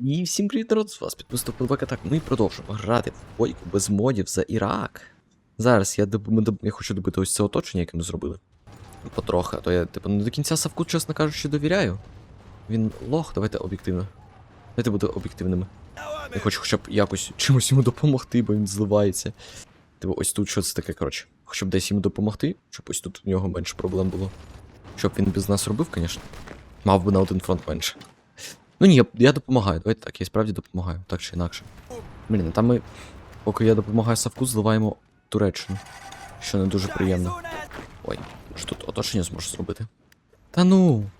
І всім привіт, народ, з вас підписав Подбека. Так, ми продовжуємо грати в бойку без модів за Ірак. Зараз я, доб... я хочу добити ось це оточення, яке ми зробили. Потрохи, а то я, типу, не до кінця Савку, чесно кажучи, довіряю. Він лох, давайте об'єктивно. Давайте буде об'єктивними. Я хочу хоча б якось чимось йому допомогти, бо він зливається. Типу, ось тут що це таке, коротше. Хоча б десь йому допомогти, щоб ось тут у нього менше проблем було. Щоб він без нас робив, звісно. Мав би на один фронт менше. Ну ні, я, я допомагаю. Давайте так, я справді допомагаю, так чи інакше. Блін, а там ми, поки я допомагаю Савку, зливаємо Туреччину. Що не дуже приємно. Ой, що тут оточення зможу зробити. Та ну.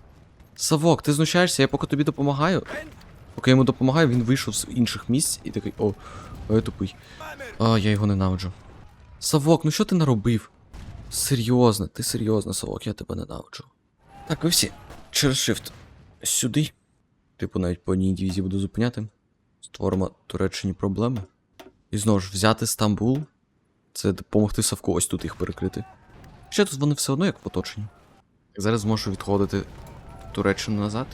Савок, ти знущаєшся, я поки тобі допомагаю. Поки я йому допомагаю, він вийшов з інших місць і такий, о, а я тупий. А, я його ненавиджу. Савок, ну що ти наробив? Серйозно, ти серйозно, Савок, я тебе ненавиджу. Так, ви всі через shift сюди. Типу, навіть по одній дивізії буду зупиняти. Створимо Туреччині проблеми. І знову ж взяти Стамбул. Це допомогти Савку ось тут їх перекрити. Ще тут вони все одно як в оточенні. Зараз зможу відходити Туреччину назад.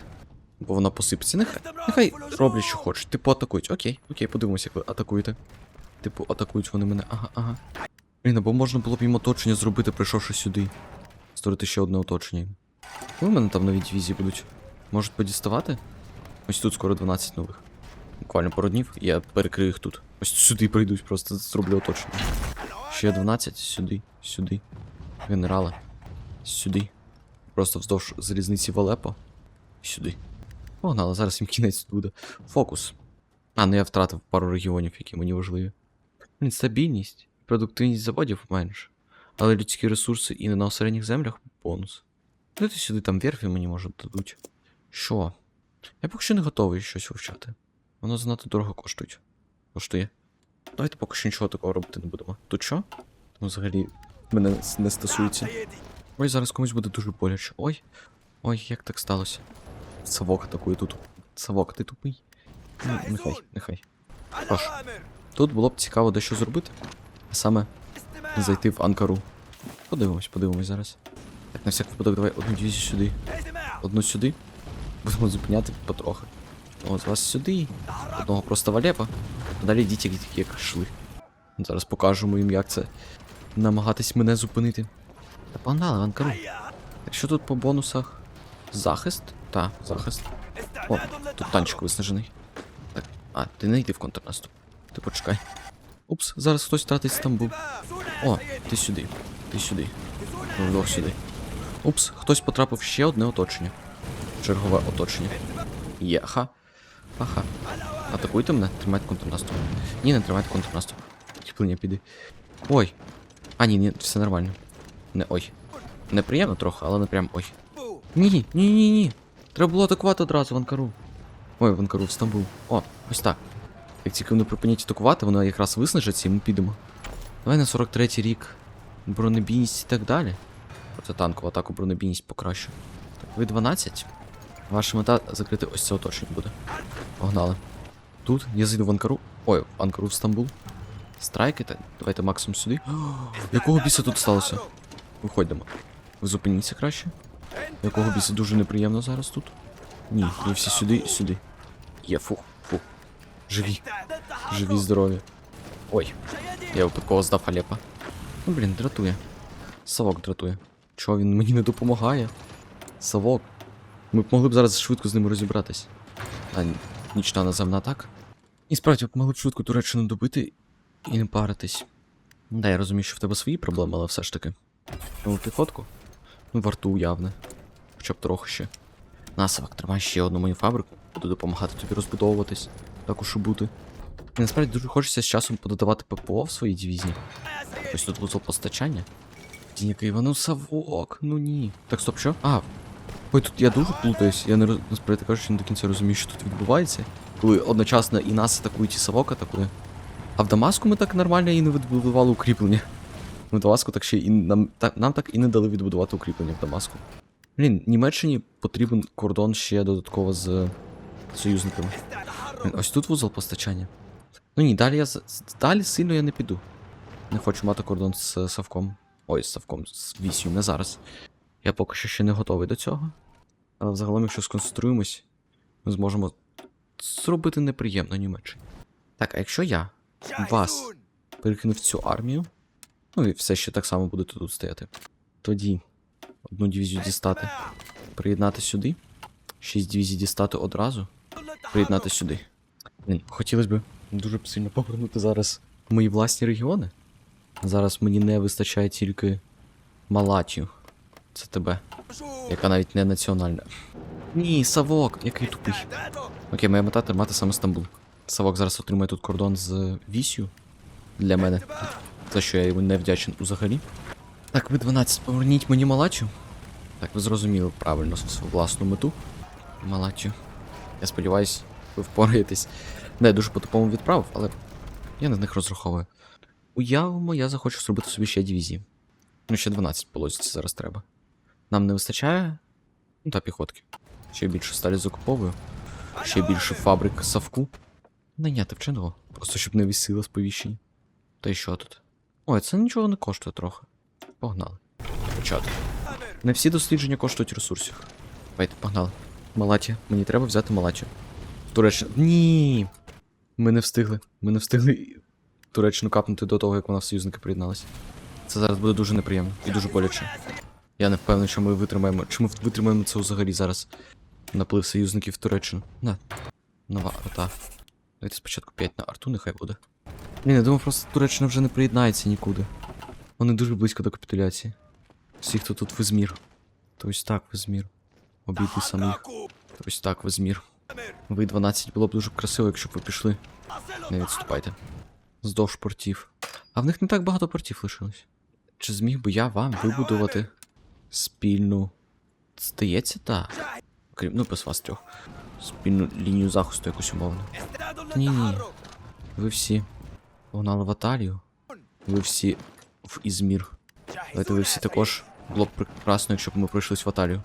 Бо вона посипеться. Нехай, нехай роблять, що хочуть. Типу атакують. Окей, окей, подивимося, як ви атакуєте. Типу, атакують вони мене. Ага, ага. Блін, або можна було б їм оточення зробити, прийшовши сюди. Створити ще одне оточення. Коли в мене там нові дивізії будуть? Можуть подіставати? Ось тут скоро 12 нових. Буквально пару днів, я перекрию їх тут. Ось сюди прийдуть, просто зроблю оточення. Ще 12, сюди, сюди. Генерала. Сюди. Просто вздовж залізниці Валепо. Сюди. Погнали, зараз їм кінець буде. Фокус. А, ну я втратив пару регіонів, які мені важливі. Стабільність. Продуктивність заводів менше. Але людські ресурси і на осередніх землях бонус. Дайте сюди там верфі мені може дадуть. Що? Я поки що не готовий щось вивчати. Воно занадто дорого коштує. Коштує. Давайте поки що нічого такого робити не будемо. Тут що? Там взагалі мене не стосується. Ой, зараз комусь буде дуже боляче. Ой. Ой, як так сталося? Савок атакує тут. Савок, ти тупий. Ну, нехай, нехай. Тож, тут було б цікаво дещо зробити. А саме зайти в Анкару. Подивимось, подивимось зараз. Так, на всяк випадок, давай одну дивізію сюди. Одну сюди. Будемо зупиняти потрохи. От вас сюди. Одного просто валепа. А далі йдіть, як, як йшли. Зараз покажемо їм, як це намагатись мене зупинити. Та погнали, в Анкару. Так що тут по бонусах? Захист? Та, захист. О, тут танчик виснажений. Так, а, ти не йди в контрнаступ. Ти почекай. Упс, зараз хтось втратить Стамбул. О, ти сюди. Ти сюди. Ну, вдвох сюди. Упс, хтось потрапив ще одне оточення. Чергове оточення. Є, ага. Ага. Атакуйте мене, тримайте контрнаступ. Ні, не тримайте контрнаступ. Кіплення піди. Ой. А, ні, ні, все нормально. Не ой. Неприємно трохи, але не прям ой. Ні, ні, ні, ні. Треба було атакувати одразу в Анкару. Ой, в Анкару, в Стамбул. О, ось так. Як тільки вони припинять атакувати, воно якраз виснажиться і ми підемо. Давай на 43-й рік. Бронебійність і так далі. Протитанкову атаку бронебійність покраще. Так, ви 12. Ваша мета закрити ось це оточення буде. Погнали. Тут я зайду в Анкару. Ой, в Анкару в Стамбул. Страйки, так, давайте максимум сюди. Якого біса тут сталося? Виходимо. Ви зупиніться краще. Якого біса дуже неприємно зараз тут. Ні, ні, всі сюди, сюди. Є, фу, фу. Живі. Живі, здорові. Ой, я випадково здав халепа. Ну, блін, дратує. Савок дратує. Чого він мені не допомагає? Савок. Ми б могли б зараз швидко з ними розібратись. А ні, нічна наземна атака. І справді, б могли б швидко Туреччину добити і не паритись. Да, я розумію, що в тебе свої проблеми, але все ж таки. Ну, піхотку? Ну, варту явне. Хоча б трохи ще. На, Савак, тримай ще одну мою фабрику. Буду допомагати тобі розбудовуватись. Так уж і бути. І насправді дуже хочеться з часом пододавати ППО в своїй дивізії. Ось тут вузол постачання. Діяка Івану Савок, ну ні. Так, стоп, що? А. Ой, тут я дуже плутаюсь. Я не роз... насправді кажучи, не до кінця розумію, що тут відбувається. Коли одночасно і нас атакують, і Савок атакує. А в Дамаску ми так нормально і не відбудували укріплення. В Дамаску так ще і нам так, нам так і не дали відбудувати укріплення в Дамаску. Блін, Німеччині потрібен кордон ще додатково з союзниками. Блін, ось тут вузол постачання. Ну ні, далі я далі сильно я не піду. Не хочу мати кордон з Савком. Ой, з Савком, з вісю, не зараз. Я поки що ще не готовий до цього. Але взагалом, якщо сконцентруємось, ми зможемо зробити неприємно Німеччині. Так, а якщо я вас перекинув в цю армію, ну і все ще так само будете тут стояти, тоді одну дивізію дістати, приєднати сюди, шість дивізій дістати одразу, приєднати сюди. Хотілося б дуже сильно повернути зараз мої власні регіони. Зараз мені не вистачає тільки Малатію. Це тебе, яка навіть не національна. Ні, Савок, який тупий. Окей, моя мета тримати саме Стамбул. Савок зараз отримає тут кордон з Вісю. Для мене. За що я йому не вдячен взагалі. Так, ви 12, поверніть мені Малачу. Так, ви зрозуміли правильно свою власну мету. Малачу. Я сподіваюсь, ви впораєтесь. Не, дуже по-тупому відправив, але я на них розраховую. Уявимо, я захочу зробити собі ще дивізії. Ну, ще 12 полозиться зараз треба. Нам не вистачає. Ну та піхотки. Ще більше сталі закуповую. Ще більше фабрик савку. Найняти вченого. Просто щоб не вісило сповіщення. Та й що тут? Ой, це нічого не коштує трохи. Погнали. Почати. Не всі дослідження коштують ресурсів. Давайте, погнали. Малатія. Мені треба взяти Малатію. Туреччину. Ні. Ми не встигли. Ми не встигли Туреччину капнути до того, як вона в союзники приєдналася. Це зараз буде дуже неприємно і дуже боляче. Я не впевнений, що ми витримаємо. Чи ми витримаємо це взагалі зараз? Наплив союзників в Туреччину. На. Нова арта. Давайте спочатку 5 на арту, нехай буде. Ні, я думав, просто Туреччина вже не приєднається нікуди. Вони дуже близько до капітуляції. Всі, хто тут в Ізмір. То ось так в Ізмір. Обійти самих. То ось так в Ізмір. Ви 12 було б дуже красиво, якщо б ви пішли. Не відступайте. Здовж портів. А в них не так багато портів лишилось. Чи зміг би я вам вибудувати спільну. Здається, так. Крім, ну, без вас трьох. Спільну лінію захисту якусь умовно. Ні, ні. Ви всі погнали в Аталію. Ви всі в Ізмір. Давайте ви всі також. Було б прекрасно, якщо б ми пройшлись в Аталію.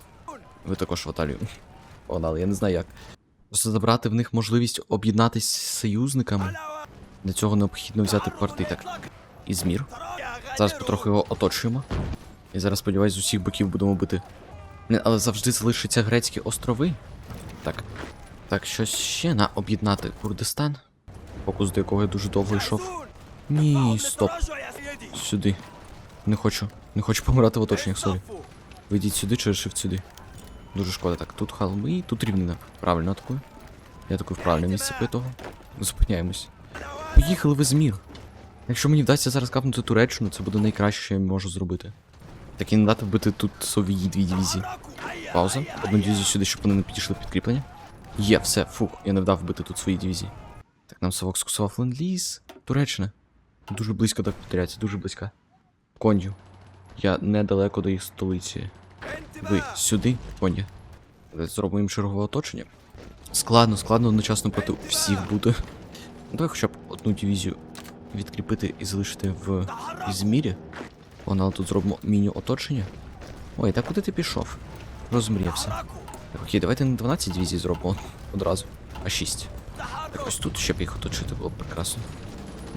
Ви також в Аталію. Погнали, я не знаю як. Просто забрати в них можливість об'єднатись з союзниками. Для цього необхідно взяти порти так. Ізмір. Зараз потроху його оточуємо. І зараз, сподіваюсь, з усіх боків будемо бити. Але завжди залишаться грецькі острови. Так. Так, щось ще на об'єднати Курдистан. Фокус до якого я дуже довго йшов. Ні, стоп. Сюди. Не хочу. Не хочу помирати в оточеннях, сорі. Вийдіть сюди чи лишив сюди. Дуже шкода. Так, тут холми, тут рівнина. Правильно атакую. Я такою в правильне місце по того. Зупиняємось. Поїхали в Ізмір. Якщо мені вдасться зараз капнути Туреччину, це буде найкраще, що я можу зробити. Так і не дати вбити тут свої дві дивізії. Пауза. Одну дивізію сюди, щоб вони не підійшли підкріплення. Є, все, фух, я не вдав вбити тут свої дивізії. Так, нам совок скусував ленд-ліз. Туреччина. Дуже близько до капітуляції, дуже близько. Конью. Я недалеко до їх столиці. Ви сюди, коні. Зробимо їм чергове оточення. Складно, складно одночасно проти всіх бути. Давай хоча б одну дивізію відкріпити і залишити в Ізмірі. Погнали тут зробимо міні-оточення. Ой, так куди ти пішов? Розмріявся. Так, окей, давайте не 12 дивізій зробимо одразу, а 6. Так ось тут ще б їх оточити було прекрасно.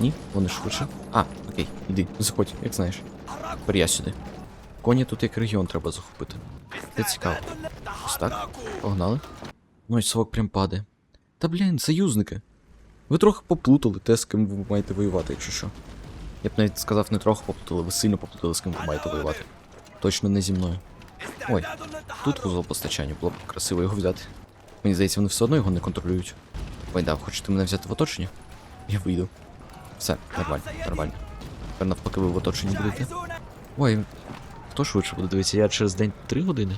Ні, вони швидше. А, окей, іди, заходь, як знаєш. Тепер я сюди. Коні тут як регіон треба захопити. Це цікаво. Ось так. Погнали. Ну і совок прям падає. Та блін, союзники. Ви трохи поплутали те, з ким ви маєте воювати, якщо що. Я б навіть сказав, не трохи поплутали, ви сильно поплутали, з ким ви маєте воювати. Точно не зі мною. Ой, тут вузол постачання, було б красиво його взяти. Мені здається, вони все одно його не контролюють. Ой, да, хочете мене взяти в оточення? Я вийду. Все, нормально, нормально. Тепер навпаки ви в оточенні будете. Ой, хто швидше буде дивитися? Я через день 3 години?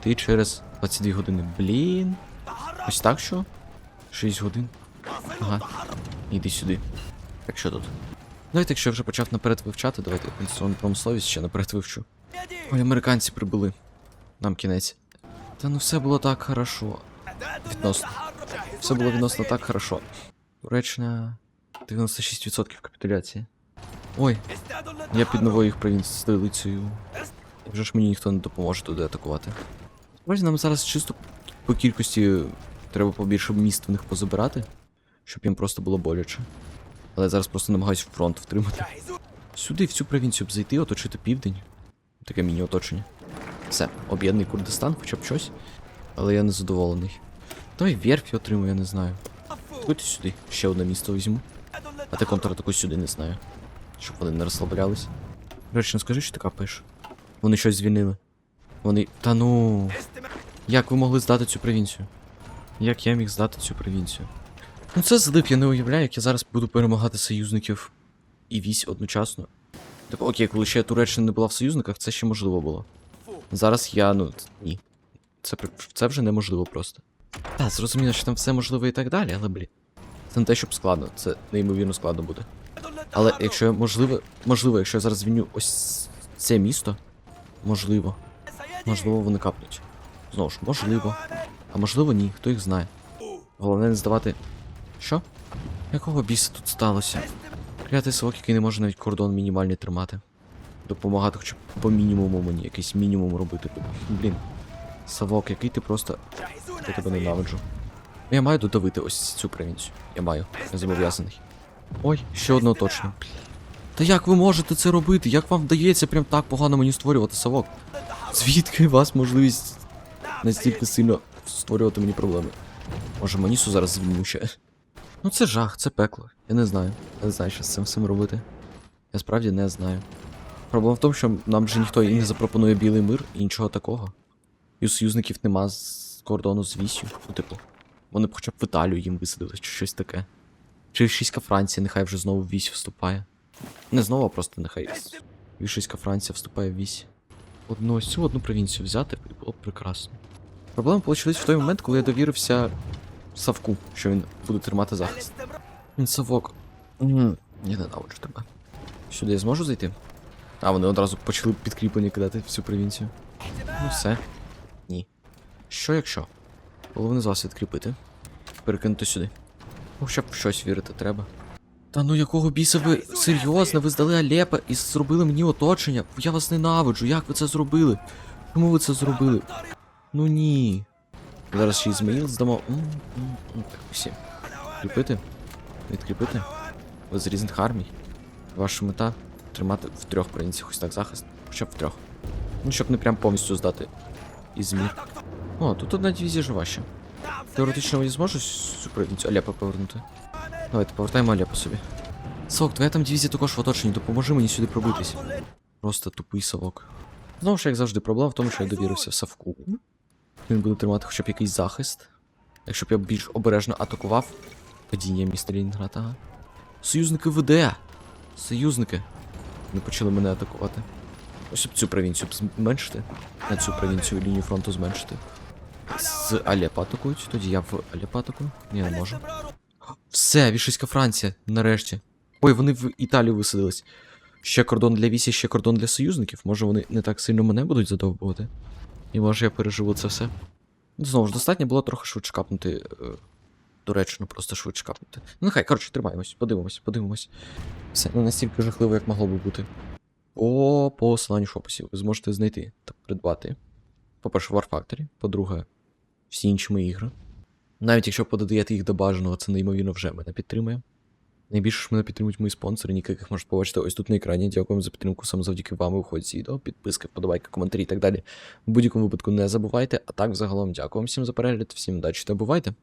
Ти через 22 години. Блін. Ось так що? 6 годин. Ага. Іди сюди. Так що тут? Давайте, якщо я вже почав наперед вивчати, давайте конституційну промисловість ще наперед вивчу. Ой, американці прибули. Нам кінець. Та ну все було так хорошо. Відносно. Все було відносно так хорошо. Туреччина 96% капітуляції. Ой, я під новою їх провінцією столицею. Вже ж мені ніхто не допоможе туди атакувати. Справді нам зараз чисто по кількості треба побільше міст в них позабирати, щоб їм просто було боляче. Але зараз просто намагаюсь фронт втримати. Сюди, в цю провінцію б зайти, оточити південь. Таке міні-оточення. Все, об'єднаний Курдистан, хоча б щось. Але я не задоволений. Давай верфі отримую, я не знаю. Ходьте сюди, ще одне місто візьму. А ти контратаку сюди не знаю. Щоб вони не розслаблялись. Речі, ну скажи, що ти капаєш? Вони щось звільнили. Вони. Та ну. Як ви могли здати цю провінцію? Як я міг здати цю провінцію? Ну це злив, я не уявляю, як я зараз буду перемагати союзників і вісь одночасно. Типу, окей, коли ще Туреччина не була в союзниках, це ще можливо було. Зараз я, ну, ні. Це, це вже неможливо просто. Так, зрозуміло, що там все можливо і так далі, але блін. Це не те, щоб складно, це неймовірно складно буде. Але якщо я можливо, можливо, якщо я зараз звільню ось це місто, можливо. Можливо, вони капнуть. Знову ж, можливо. А можливо, ні, хто їх знає. Головне не здавати. Що? Якого біса тут сталося? Клятий совок, який не може навіть кордон мінімальний тримати. Допомагати хоча б по мінімуму мені, якийсь мінімум робити. Блін. Совок, який ти просто. Я тебе ненавиджу. Ну, Я маю додавити ось цю провінцію. Я маю. Я зобов'язаний. Ой, ще одне оточення. Та як ви можете це робити? Як вам вдається прям так погано мені створювати совок? Звідки у вас можливість настільки сильно створювати мені проблеми? Може, Манісу зараз звільню ще? Ну це жах, це пекло. Я не знаю. Я не знаю, що з цим всім робити. Я справді не знаю. Проблема в тому, що нам же ніхто і не запропонує білий мир і нічого такого. І у союзників нема з кордону з вісю. Ну, типу, вони б хоча б в Італію їм висадили, чи щось таке. Чи віщиська Франція, нехай вже знову в вісь вступає. Не знову, а просто нехай віщиська Франція вступає в вісь. Одну ось цю одну провінцію взяти і було б прекрасно. Проблема вийшла в той момент, коли я довірився Савку, що він буде тримати захист. Він Савок. Мгм, Я ненавиджу тебе. Сюди я зможу зайти? А, вони одразу почали підкріплення кидати всю провінцію. Ну все. Ні. Що якщо? Головне з вас відкріпити. Перекинути сюди. Ну, Хоча б в щось вірити треба. Та ну якого біса ви серйозно, ви здали Алепа і зробили мені оточення. Я вас ненавиджу, як ви це зробили? Чому ви це зробили? Ну ні. Зараз ще Ізмаїл здамо. Всі. Кріпити? Відкріпити? Ви з різних армій. Ваша мета тримати в трьох провінціях ось так захист. Хоча б в трьох. Ну, щоб не прям повністю здати Ізмір. О, тут одна дивізія жива ще. Теоретично я зможу цю провінцію Алеппо повернути. Давайте, повертаємо Алеппо собі. Сок, твоя там дивізія також в оточенні, допоможи мені сюди пробитись. Просто тупий совок. Знову ж, як завжди, проблема в тому, що я довірився Савку. Він буде тримати хоча б якийсь захист. Якщо б я більш обережно атакував. Падіння міста Лінінград, ага. Союзники ВД! Союзники. Не почали мене атакувати. Ось б цю провінцію зменшити. На цю провінцію лінію фронту зменшити. З Алеппо атакують, тоді я в Алеппо атакую. Ні, не можу. Все, Вішиська Франція, нарешті. Ой, вони в Італію висадились. Ще кордон для вісі, ще кордон для союзників. Може вони не так сильно мене будуть задовбувати. І може я переживу це все. Знову ж, достатньо було трохи швидше капнути. Е, Туреччину просто швидше капнути. Ну нехай, коротше, тримаємось, подивимось, подивимось. Все не настільки жахливо, як могло би бути. По посиланню шописів ви зможете знайти та придбати. По-перше, War Factory, по-друге, всі інші мої ігри. Навіть якщо подадаєте їх до бажаного, це неймовірно вже мене підтримує. Найбільше ж мене підтримують мої спонсори, ніки яких побачити ось тут на екрані. Дякуємо за підтримку, саме завдяки вам виходять ці відео, підписки, вподобайки, коментарі і так далі. В будь-якому випадку не забувайте. А так, загалом, дякую всім за перегляд, всім удачі та бувайте!